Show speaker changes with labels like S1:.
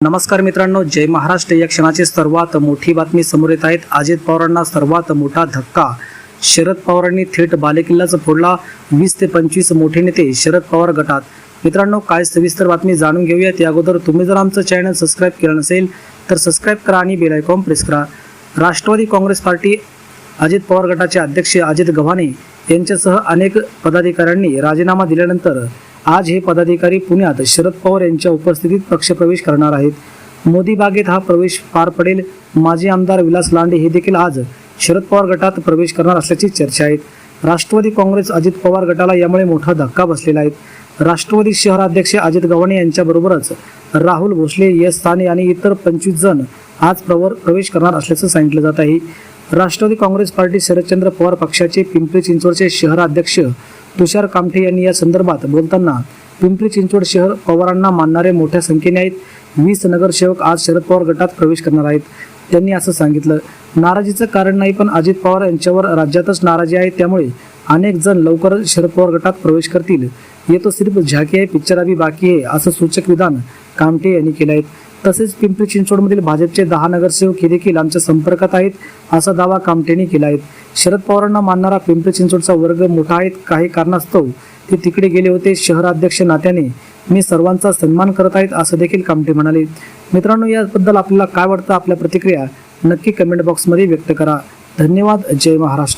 S1: नमस्कार मित्रांनो जय महाराष्ट्र. या क्षणाची सर्वात मोठी बातमी समोर येत आहेत. अजित पवारांना सर्वात मोठा धक्का. शरद पवारांनी थेट बालेकिल्लाच फोडला. वीस ते पंचवीस मोठे नेते शरद पवार गटात. मित्रांनो काय सविस्तर बातमी जाणून घेऊयात. या अगोदर तुम्ही जर आमचं चॅनल सबस्क्राईब केलं नसेल तर सबस्क्राईब करा आणि बेल आयकॉन प्रेस करा. राष्ट्रवादी काँग्रेस पार्टी अजित पवार गटाचे अध्यक्ष अजित गव्हाणे यांच्यासह अनेक पदाधिकाऱ्यांनी राजीनामा दिल्यानंतर आज हे पदाधिकारी पुण्यात शरद पवार यांच्या उपस्थितीत पक्षप्रवेश करणार आहेत. मोदी बागेत हा प्रवेश पार पडेल. माजी आमदार विलास लांडे हे देखील आज शरद पवार गटात प्रवेश करणार असल्याची चर्चा आहे. राष्ट्रवादी काँग्रेस अजित पवार गटाला यामुळे मोठा धक्का बसलेला आहे. राष्ट्रवादी शहराध्यक्ष अजित गव्हाणे यांच्याबरोबरच राहुल भोसले यस साने आणि इतर पंचवीस जण आज प्रवर प्रवेश करणार असल्याचं सांगितलं जात आहे. राष्ट्रवादी काँग्रेस पार्टी शरदचंद्र पवार पक्षाचे पिंपरी चिंचवडचे शहराध्यक्ष तुषार कामठे यांनी या संदर्भात बोलताना पिंपरी चिंचवड शहर पवारांना मानणारे मोठ्या संख्येने आहेत. वीस नगरसेवक आज शरद पवार गटात प्रवेश करणार आहेत. त्यांनी असं सांगितलं. नाराजीचं कारण नाही पण अजित पवार यांच्यावर राज्यातच नाराजी आहे. त्यामुळे अनेक जण लवकरच शरद पवार गटात प्रवेश करतील. हे तो सिर्फ झाके आहे पिक्चर अभी बाकी आहे असं सूचक विधान कामठे यांनी केलं आहे. तसेच पिंपरी चिंचवडमधील भाजपचे दहा नगरसेवक हे देखील आमच्या संपर्कात आहेत असा दावा कामठेने केला आहे. शरद पवारांना मानणारा पिंपरी चिंचवडचा वर्ग मोठा आहे काही कारणास्तव ते तिकडे गेले होते. शहराध्यक्ष नात्याने मी सर्वांचा सन्मान करत आहेत असं देखील कामठे म्हणाले. मित्रांनो याबद्दल आपल्याला काय वाटतं? आपल्या प्रतिक्रिया नक्की कमेंट बॉक्समध्ये व्यक्त करा. धन्यवाद. जय महाराष्ट्र.